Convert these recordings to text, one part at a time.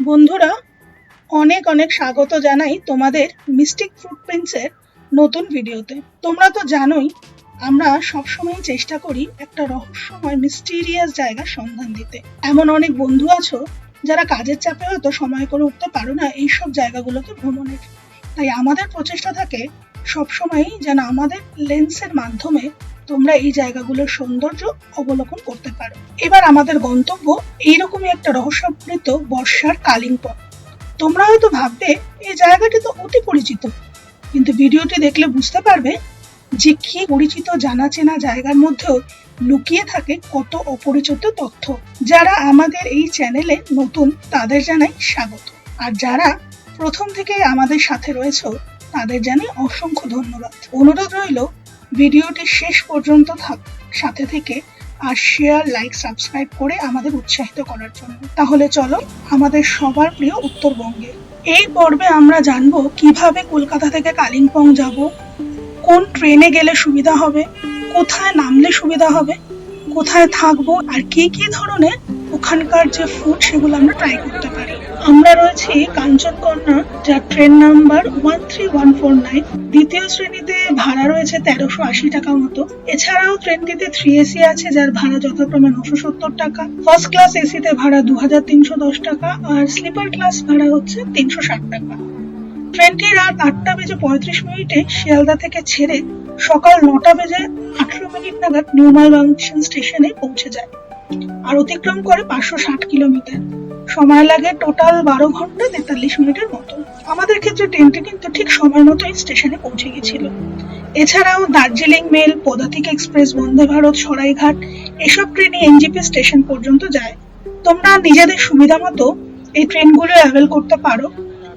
বন্ধুরা, অনেক অনেক স্বাগত জানাই তোমাদের মিস্টিক ফুটপ্রিন্টসের নতুন ভিডিওতে। তোমরা তো জানোই, আমরা সবসময় চেষ্টা করি একটা রহস্যময় মিস্টিরিয়াস জায়গার সন্ধান দিতে। এমন অনেক বন্ধু আছো যারা কাজের চাপে হয়তো সময় করে উঠতে পারো না এইসব জায়গাগুলোতে ভ্রমণের। তাই আমাদের প্রচেষ্টা থাকে সবসময়ই যেন আমাদের লেন্সের মাধ্যমে তোমরা এই জায়গাগুলোর সৌন্দর্য অবলোকন করতে পারো। এবার আমাদের গন্তব্য এইরকমই একটা রহস্যপ্রীত বর্ষার কালিম্পং। তোমরা হয়তো ভাববে, এই জায়গাটি তো অতি পরিচিত। কিন্তু ভিডিওটি দেখলে বুঝতে পারবে যে কি পরিচিত জানা চেনা জায়গার মধ্যেও লুকিয়ে থাকে কত অপরিচিত তথ্য। যারা আমাদের এই চ্যানেলে নতুন, তাদের জানাই স্বাগত। আর যারা প্রথম থেকেই আমাদের সাথে রয়েছে, তাদের জানাই অসংখ্য ধন্যবাদ। অনুরোধ রইল ভিডিওটি শেষ পর্যন্ত সাথে থেকে আর শেয়ার লাইক সাবস্ক্রাইব করে আমাদের উৎসাহিত করার জন্য। তাহলে চলো আমাদের সবার প্রিয় উত্তরবঙ্গে। এই পর্বে আমরা জানব কীভাবে কলকাতা থেকে কালিম্পং যাব, কোন ট্রেনে গেলে সুবিধা হবে, কোথায় নামলে সুবিধা হবে, কোথায় থাকব, আর কি কি ধরনের ওখানকার যে ফুড সেগুলো আমরা ট্রাই করতে পারি আমরা রয়েছি কাঞ্চনকন্যা যার train number one three one four nine দ্বিতীয় শ্রেণীতে ভাড়া রয়েছে তেরোশো আশি টাকা মতো। এছাড়াও ট্রেনটিতে থ্রি এসি আছে, যার ভাড়া যথাক্রমে নশো সত্তর টাকা। ফার্স্ট ক্লাস এসিতে ভাড়া দু হাজার তিনশো দশ টাকা, আর স্লিপার ক্লাস ভাড়া হচ্ছে তিনশো ষাট টাকা। ট্রেনটি রাত আটটা বেজে পঁয়ত্রিশ মিনিটে শিয়ালদা থেকে ছেড়ে সকাল নটা বেজে আঠেরো মিনিট নাগাদ নিউমাল স্টেশনে পৌঁছে যায়। আর অতিক্রম করে পাঁচশো ষাট কিলোমিটার। সময় লাগে টোটাল বারো ঘণ্টা তেতাল্লিশ মিনিটের মতো। আমাদের ক্ষেত্রে ট্রেনটি কিন্তু ঠিক সময় মতোই স্টেশনে পৌঁছে গেছিল এছাড়াও দার্জিলিং মেল, পদাতিক এক্সপ্রেস বন্দে ভারত, সরাইঘাট, এসব ট্রেনই এনজিপি স্টেশন পর্যন্ত যায়। তোমরা নিজেদের সুবিধা মতো এই ট্রেনগুলো অ্যাভেল করতে পারো।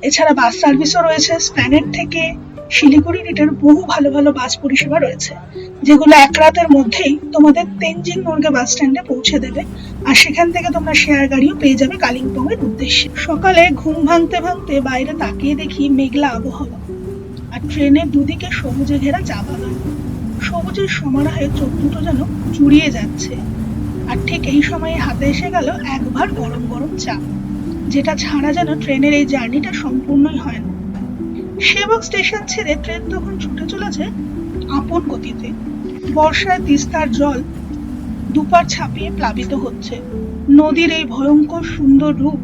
এছাড়া বাস সার্ভিসও রয়েছে। স্প্যানেট থেকে শিলিগুড়ি রুটের বহু ভালো ভালো বাস পরিষেবা রয়েছে, যেগুলো এক রাতের মধ্যেই তোমাদের তেনজিং নোরগে বাস স্ট্যান্ডে পৌঁছে দেবে, আর সেখান থেকে তোমরা শেয়ার গাড়িও পেয়ে যাবে কালিম্পং এর উদ্দেশ্যে। সকালে ঘুম ভাঙতে ভাঙতে বাইরে তাকিয়ে দেখি মেঘলা আবহাওয়া, আর ট্রেনের দুদিকে সবুজে ঘেরা চা বাগান। সবুজের সমারোহে চোখ দুটো যেন জুড়িয়ে যাচ্ছে, আর ঠিক এই সময়ে হাতে এসে গেল একবার গরম গরম চা, যেটা ছাড়া যেন ট্রেনের এই জার্নিটা সম্পূর্ণই হয় না। সেবক স্টেশন ছেড়ে ট্রেন তখন ছুটে চলেছে আপন গতিতে। বর্ষায় তিস্তার জল দুপার ছাপিয়ে প্লাবিত হচ্ছে। নদীর এই ভয়ঙ্কর সুন্দর রূপ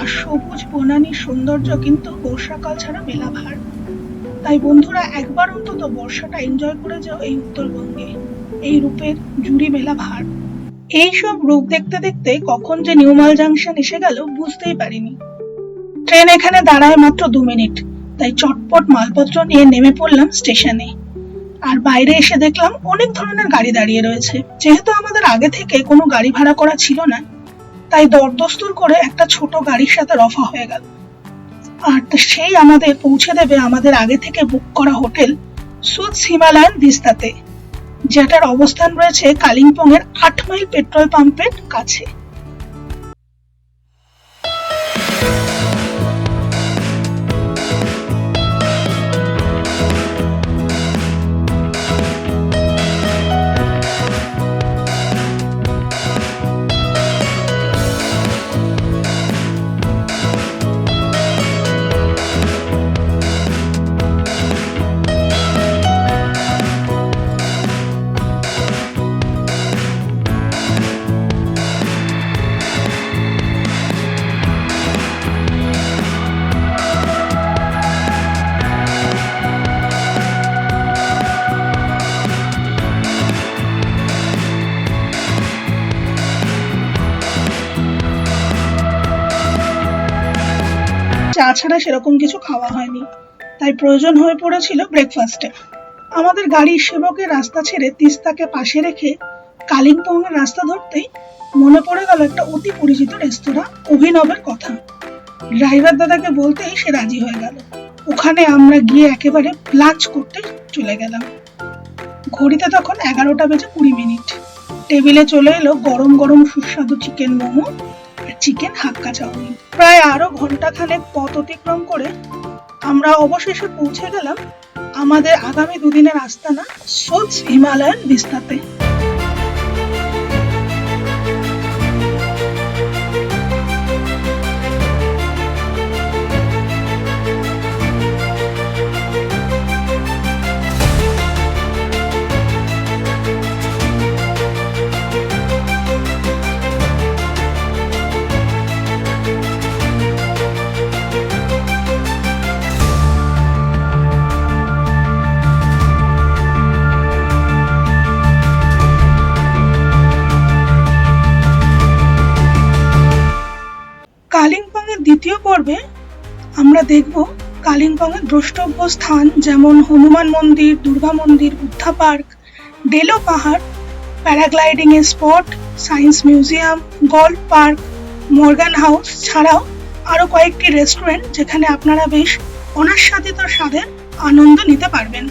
আর সবুজ বনানীর সৌন্দর্য কিন্তু বর্ষাকাল ছাড়া মেলা ভার। তাই বন্ধুরা, একবার অন্তত বর্ষাটা এনজয় করে যাও এই উত্তরবঙ্গে। এই রূপের জুড়ি মেলা ভার। এইসব রূপ দেখতে দেখতে কখন যে নিউমাল জাংশন এসে গেল বুঝতেই পারিনি। ট্রেন এখানে দাঁড়ায় মাত্র দু মিনিট। তাই চটপট মালপত্র নিয়ে নেমে পড়লাম স্টেশনে। আর বাইরে এসে দেখলাম অনেক ধরনের গাড়ি দাঁড়িয়ে রয়েছে। যেহেতু আমাদের আগে থেকে কোনো গাড়ি ভাড়া করা ছিল না, তাই দরদস্তুর করে একটা ছোট গাড়ির সাথে রফা হয়ে গেল। আর সেই আমাদের পৌঁছে দেবে আমাদের আগে থেকে বুক করা হোটেল সুদ হিমালয়ান ভিস্তাতে, যেটার অবস্থান রয়েছে কালিম্পং এর আট মাইল পেট্রোল পাম্পের কাছে। চা ছাড়া সেরকম কিছু খাওয়া হয়নি। তাই প্রয়োজন হয়ে পড়েছিল ব্রেকফাস্টে আমাদের গাড়ির সেবকের রাস্তা ছেড়ে তিস্তাকে পাশে রেখে কালিম্পং এর রাস্তা ধরতেই মনে পড়ে গেল একটা অতি পরিচিত রেস্তোরাঁ অভিনবের কথা। ড্রাইভার দাদাকে বলতেই সে রাজি হয়ে গেল। ওখানে আমরা গিয়ে একেবারে লাঞ্চ করতে চলে গেলাম। ঘড়িতে তখন এগারোটা বেজে কুড়ি মিনিট। টেবিলে চলে এলো গরম গরম সুস্বাদু chicken momo chicken hakka chowmein. প্রায় আরও ঘণ্টা খানেক পথ অতিক্রম করে আমরা অবশেষে পৌঁছে গেলাম আমাদের আগামী দুদিনের আস্তানা সোচ হিমালয়ান ভিস্তাতে পর্বে আমরা দেখব কালিম্পংয়ের দ্রষ্টব্য স্থান যেমন হনুমান মন্দির, দুর্গা মন্দির, বুদ্ধা পার্ক, ডেলো পাহাড় প্যারাগ্লাইডিং এর spot, science museum, golf park, Morgan house ছাড়াও আরও কয়েকটি রেস্টুরেন্ট যেখানে আপনারা বেশ অনাস্বাদিত স্বাদের আনন্দ নিতে পারবেন।